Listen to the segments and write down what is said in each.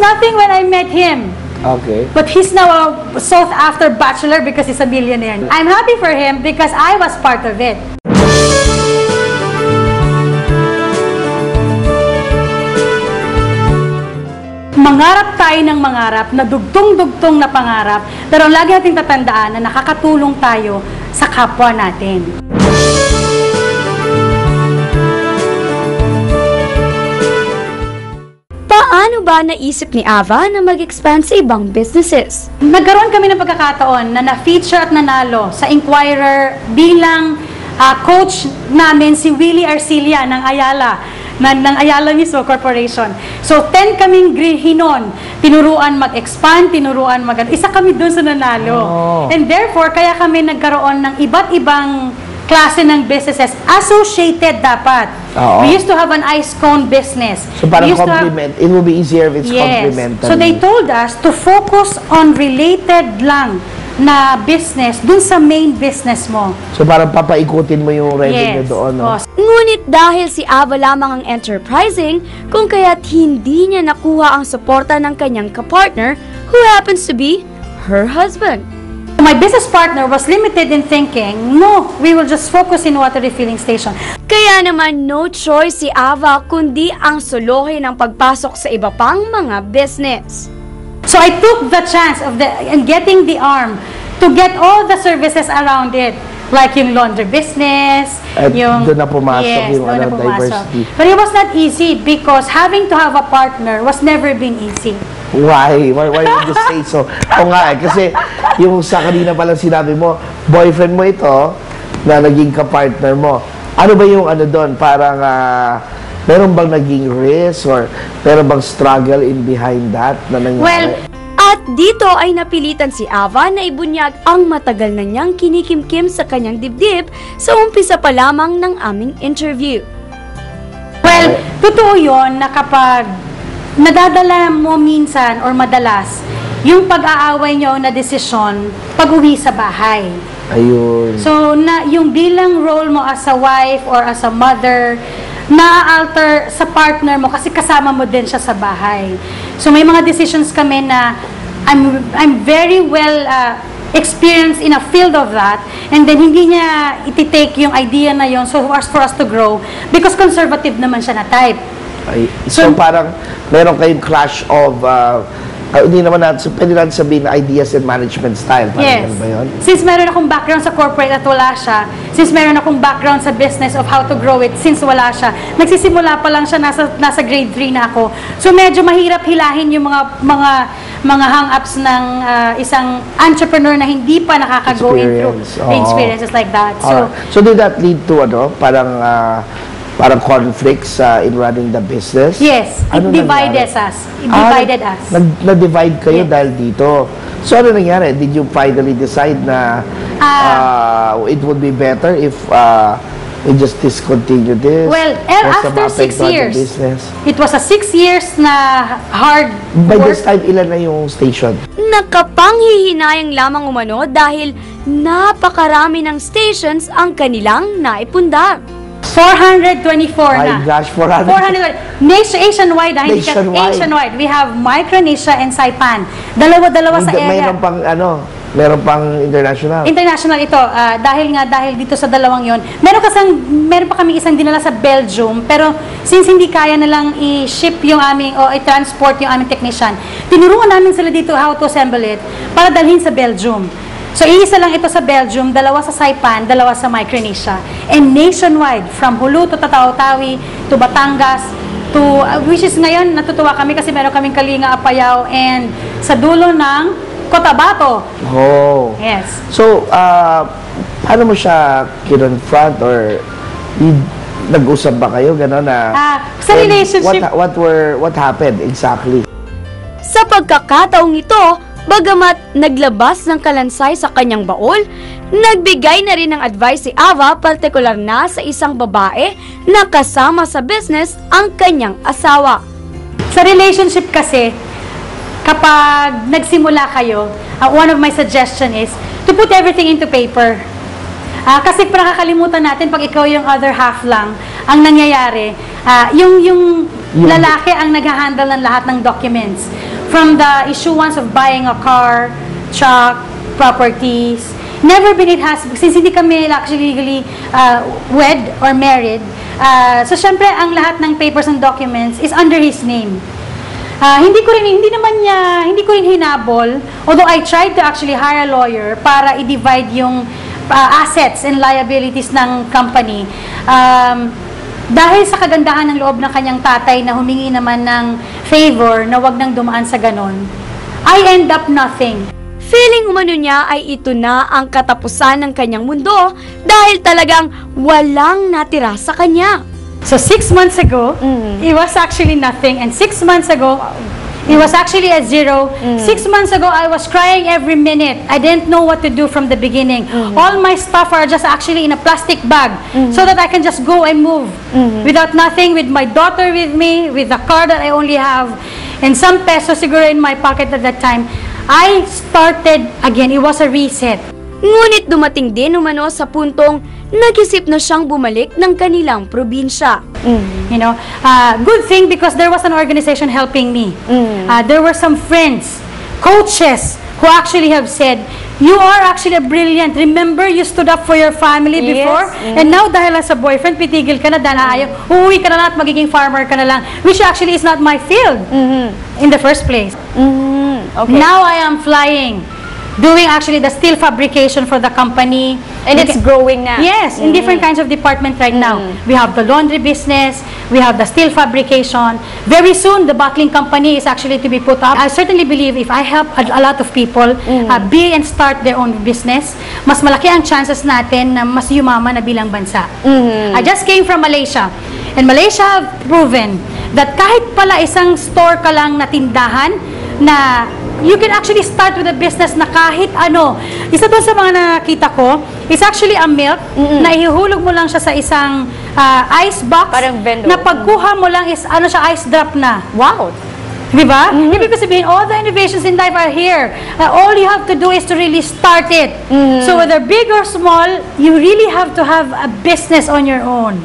nothing when I met him. Okay. But he's now a sought after bachelor because he's a millionaire. I'm happy for him because I was part of it. Mangarap tayo ng mangarap, na dugtong-dugtong na pangarap, pero ang lagi nating tatandaan na nakakatulong tayo sa kapwa natin. Paano ba naisip ni Ava na mag-expand sa ibang businesses? Nagkaroon kami ng pagkakataon na na-feature at nanalo sa Inquirer bilang ah, coach namin si Willie Arcilia ng Ayala, ng, ng Ayala mismo Corporation. So, 10 kaming grihinon. Tinuruan mag-expand, tinuruan mag... Isa kami doon sa nanalo. Oh. And therefore, kaya kami nagkaroon ng iba't ibang klase ng businesses associated dapat. Oo. We used to have an ice cone business. So parang to have- complement. It will be easier if it's complementary. So they told us to focus on related lang na business dun sa main business mo. So parang papaikutin mo yung revenue doon. No? Oh, Ngunit dahil si Ava lamang ang enterprising, kung kaya't hindi niya nakuha ang suporta ng kanyang kapartner, who happens to be her husband. My business partner was limited in thinking, no, we will just focus in water refilling station. Kaya naman no choice si Ava kundi ang solohin ng pagpasok sa iba pang mga business. So I took the chance of the and getting the arm to get all the services around it. Like yung laundry business, At yung... doon na pumasok yes, yung ano, pumasok. diversity. But it was not easy because having to have a partner was never been easy. Why? Why, why would you say so? O nga eh, kasi yung sa kanina palang sinabi mo, boyfriend mo ito, na naging kapartner mo. Ano ba yung ano doon? Parang, ah, meron bang naging risk or meron bang struggle in behind that na nangyari? Well, At dito ay napilitan si Ava na ibunyag ang matagal na niyang kinikimkim sa kanyang dibdib sa umpisa pa lamang ng aming interview. Well, totoo yun na kapag nadadala mo minsan or madalas yung pag-aaway nyo na desisyon pag-uwi sa bahay. Ayun. So, na, yung bilang role mo as a wife or as a mother, na-alter sa partner mo kasi kasama mo din siya sa bahay. So, may mga decisions kami na I'm, I'm very well uh, experienced in a field of that and then hindi niya ititake yung idea na yon so as for us to grow because conservative naman siya na type. Ay, so, So- parang meron kayong clash of, uh, ah, hindi naman natin, so, pwede natin sabihin na ideas and management style. Parang Yes. ba yun? Since meron akong background sa corporate at wala siya, since meron akong background sa business of how to grow it since wala siya, nagsisimula pa lang siya, nasa, nasa grade 3 na ako. So medyo mahirap hilahin yung mga mga mga hang-ups ng ah, isang entrepreneur na hindi pa nakaka-go in through Experience, oo. experiences like that. So, Alright. so did that lead to ano, parang ah, parang conflicts ah, in running the business? yes, it Ano divided nangyari? us. It divided Ah, us. Nag, na-divide kayo Yes. dahil dito. So ano nangyari? Did you finally decide na Ah. ah, it would be better if ah, we just discontinue this? Well, sa after six years, Business? it was a six years na hard By work. this time, ilan na yung station? Nakapanghihinayang lamang umano dahil napakarami ng stations ang kanilang naipundar. 424 My na. gosh, 400. 400. Nation, nationwide, ah, hindi ka- Nationwide. nationwide. We have Micronesia and Saipan. Dalawa-dalawa sa Hindi- area. Mayroon pang ano, meron pang international. International ito, ah, dahil nga dahil dito sa dalawang yon. Meron kasang meron pa kami isang dinala sa Belgium, pero since hindi kaya na lang i-ship yung aming o i-transport yung aming technician, tinuruan namin sila dito how to assemble it para dalhin sa Belgium. So, iisa lang ito sa Belgium, dalawa sa Saipan, dalawa sa Micronesia. And nationwide, from Hulu to Tataw-Tawi to Batangas to, uh, which is ngayon, natutuwa kami kasi meron kaming Kalinga, Apayao, and sa dulo ng Cotabato. Oh. Yes. So, uh, paano mo siya kinonfront or nag-usap ba kayo gano'n na Ah, sa relationship- what, what were what happened exactly Sa pagkakataong ito, bagamat naglabas ng kalansay sa kanyang baol, nagbigay na rin ng advice si Ava partikular na sa isang babae na kasama sa business ang kanyang asawa. Sa relationship kasi, kapag nagsimula kayo, uh, one of my suggestion is to put everything into paper. Ah, kasi nakakalimutan natin pag ikaw yung other half lang, ang nangyayari, yung, yung Yung- lalaki ang nag-handle ng lahat ng documents. From the issuance of buying a car, truck, properties. Never been it has, since hindi kami actually legally uh, wed or married, uh, so syempre ang lahat ng papers and documents is under his name. Ah, hindi ko rin hindi naman niya hindi ko rin hinabol although I tried to actually hire a lawyer para i-divide yung ah, assets and liabilities ng company um, dahil sa kagandahan ng loob ng kanyang tatay na humingi naman ng favor na wag nang dumaan sa ganon I end up nothing Feeling umano niya ay ito na ang katapusan ng kanyang mundo dahil talagang walang natira sa kanya. So six months ago, Mhm. it was actually nothing, and six months ago, it was actually at zero. Six months ago, I was crying every minute. I didn't know what to do from the beginning. All my stuff are just actually in a plastic bag, so that I can just go and move without nothing, with my daughter with me, with the car that I only have, and some pesos siguro in my pocket at that time. I started again. It was a reset. Ngunit dumating din umano sa puntong nag-isip na siyang bumalik ng kanilang probinsya. You know, uh, good thing because there was an organization helping me. Uh, there were some friends, coaches who actually have said, you are actually a brilliant. Remember, you stood up for your family Yes. before? And now, dahil sa boyfriend, pitigil ka na, dahil ayaw, uuwi ka na lang at magiging farmer ka na lang, which actually is not my field in the first place. Mm, okay. Now I am flying, doing actually the steel fabrication for the company. And You it's can- growing na. Yes, in different kinds of department right now. We have the laundry business, we have the steel fabrication. Very soon, the bottling company is actually to be put up. I certainly believe if I help a, a lot of people uh, be and start their own business, mas malaki ang chances natin na mas yumaman na bilang bansa. I just came from Malaysia. And Malaysia have proven that kahit pala isang store ka lang na tindahan, na you can actually start with a business na kahit ano. Isa doon sa mga nakita ko, is actually a milk na ihulog mo lang siya sa isang ah, ice box. Parang vendor. Na pagkuha mo lang is ano siya, ice drop na. Wow. Di ba? Ibig ko sabihin, all the innovations in life are here. Uh, all you have to do is to really start it. So whether big or small, you really have to have a business on your own.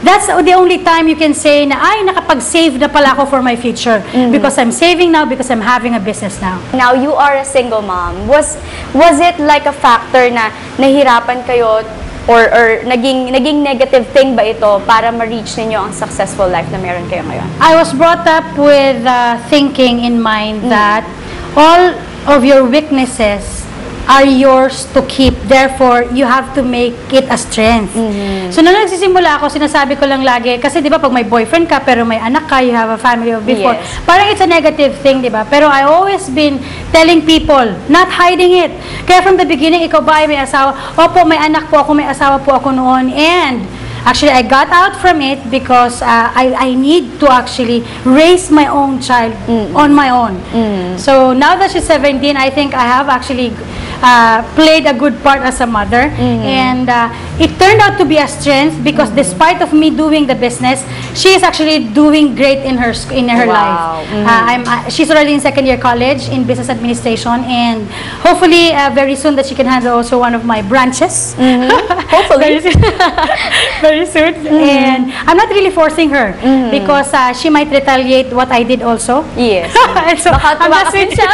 That's the only time you can say na, ay, nakapag-save na pala ako for my future. Because I'm saving now, because I'm having a business now. Now you are a single mom. Was was it like a factor na nahirapan kayo or or naging naging negative thing ba ito para ma-reach ninyo ang successful life na meron kayo ngayon? I was brought up with uh, thinking in mind that all of your weaknesses are yours to keep. Therefore, you have to make it a strength. So, nung nagsisimula ako, sinasabi ko lang lagi, kasi di ba pag may boyfriend ka, pero may anak ka, you have a family of before, Yes. parang it's a negative thing, di ba? Pero I always been telling people, not hiding it. Kaya from the beginning, ikaw ba ay may asawa? Opo, may anak po ako, may asawa po ako noon. And actually, I got out from it because uh, I, I need to actually raise my own child on my own. So now that she's 17, I think I have actually uh, played a good part as a mother. And uh, it turned out to be a strength because despite of me doing the business, she is actually doing great in her in her Wow. life. Uh, I'm uh, she's already in second year college in business administration, and hopefully uh, very soon that she can handle also one of my branches. Hopefully. very soon. very soon. And I'm not really forcing her because uh, she might retaliate what I did also. Yes. So Baka I'm just waiting. siya.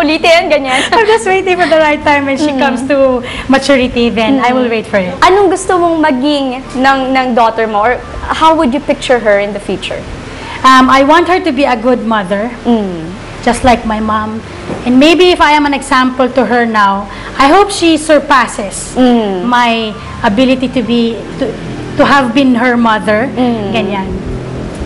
Ulitin, ganyan. I'm just waiting for the right time when she comes to maturity. Then I will wait for it. Anong gusto mong maging ng ng daughter mo or how would you picture her in the future? Um, I want her to be a good mother, just like my mom. And maybe if I am an example to her now, I hope she surpasses my ability to be to, to have been her mother. Ganyan.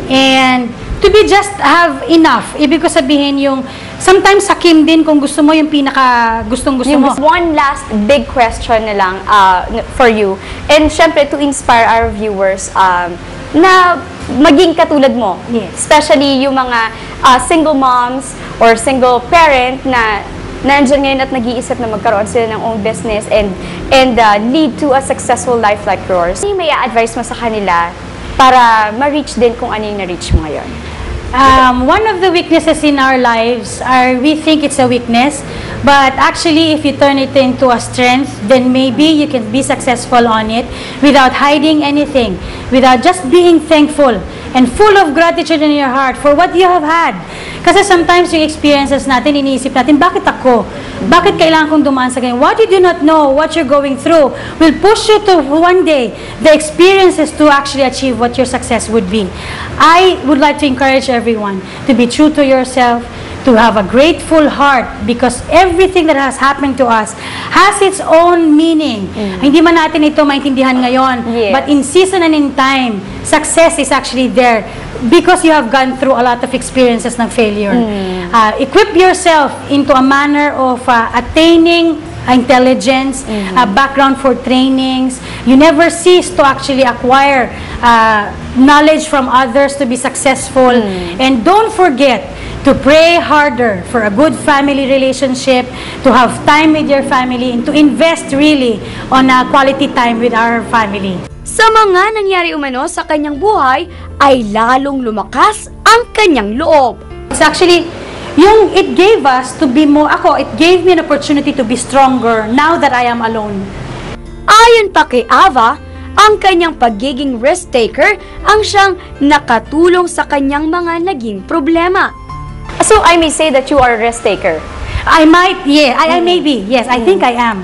And to be just have enough. Ibig ko sabihin yung sometimes sakim din kung gusto mo yung pinaka gustong gusto mo. one last big question na lang uh, for you. And syempre, to inspire our viewers um, na maging katulad mo. Yes. Especially yung mga uh, single moms or single parent na nandiyan ngayon at nag-iisip na magkaroon sila ng own business and and uh, lead to a successful life like yours. Ano may advice mo sa kanila para ma-reach din kung ano yung na-reach mo ngayon? Um, one of the weaknesses in our lives are we think it's a weakness, but actually, if you turn it into a strength, then maybe you can be successful on it without hiding anything, without just being thankful and full of gratitude in your heart for what you have had. Kasi sometimes yung experiences natin, iniisip natin, bakit ako? Bakit kailangan kong dumaan sa ganyan? What you do not know, what you're going through, will push you to one day, the experiences to actually achieve what your success would be. I would like to encourage everyone to be true to yourself, to have a grateful heart because everything that has happened to us has its own meaning. Hindi man natin ito maintindihan ngayon, Yes. but in season and in time, success is actually there because you have gone through a lot of experiences ng failure. Uh, equip yourself into a manner of uh, attaining intelligence, uh, background for trainings. You never cease to actually acquire uh, knowledge from others to be successful. And don't forget to pray harder for a good family relationship, to have time with your family, and to invest really on a quality time with our family. Sa mga nangyari umano sa kanyang buhay, ay lalong lumakas ang kanyang loob. It's actually, yung it gave us to be more, ako, it gave me an opportunity to be stronger now that I am alone. Ayon pa kay Ava, ang kanyang pagiging risk taker ang siyang nakatulong sa kanyang mga naging problema. So I may say that you are a risk taker. I might, yeah, I, I may be, yes, I think I am.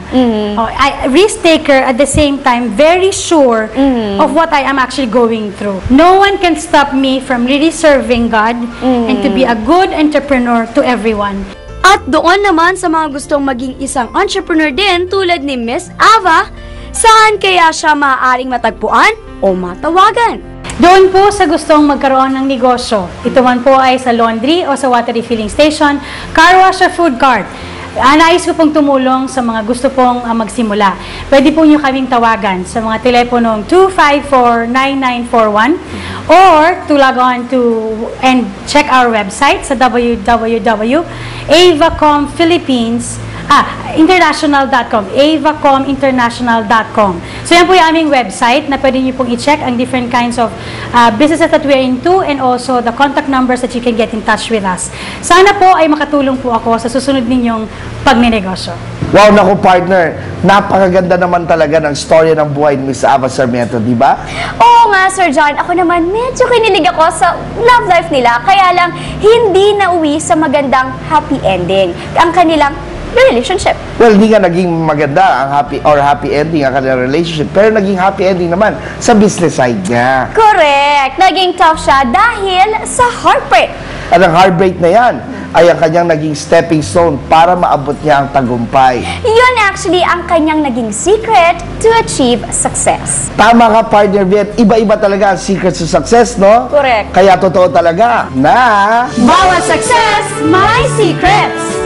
Oh, I, risk taker at the same time, very sure of what I am actually going through. No one can stop me from really serving God and to be a good entrepreneur to everyone. At doon naman sa mga gustong maging isang entrepreneur din tulad ni Miss Ava, saan kaya siya maaaring matagpuan o matawagan? Doon po sa gustong magkaroon ng negosyo. Ito man po ay sa laundry o sa water refilling station, car wash or food cart. Ah, nais ko pong tumulong sa mga gusto pong ah, magsimula. Pwede po nyo kaming tawagan sa mga teleponong 254-9941 or to log on to and check our website sa www.avacomphilippines Ah, international.com, avacominternational.com. So yan po yung aming website na pwede niyo pong i-check ang different kinds of ah, businesses that we are into and also the contact numbers that you can get in touch with us. Sana po ay makatulong po ako sa susunod ninyong pagnenegosyo. Wow, naku partner, napakaganda naman talaga ng storya ng buhay ni Miss Ava Sarmiento, di ba? Oo nga, Sir John. Ako naman, medyo kinilig ako sa love life nila. Kaya lang, hindi nauwi sa magandang happy ending. Ang kanilang relationship. Well, hindi nga naging maganda ang happy or happy ending ang kanilang relationship, pero naging happy ending naman sa business side niya. Correct. Naging tough siya dahil sa heartbreak. At ang heartbreak na yan ay ang kanyang naging stepping stone para maabot niya ang tagumpay. Yun actually ang kanyang naging secret to achieve success. Tama ka, partner Viet. Iba-iba talaga ang secret sa success, no? Correct. Kaya totoo talaga na... Bawat success, my secret!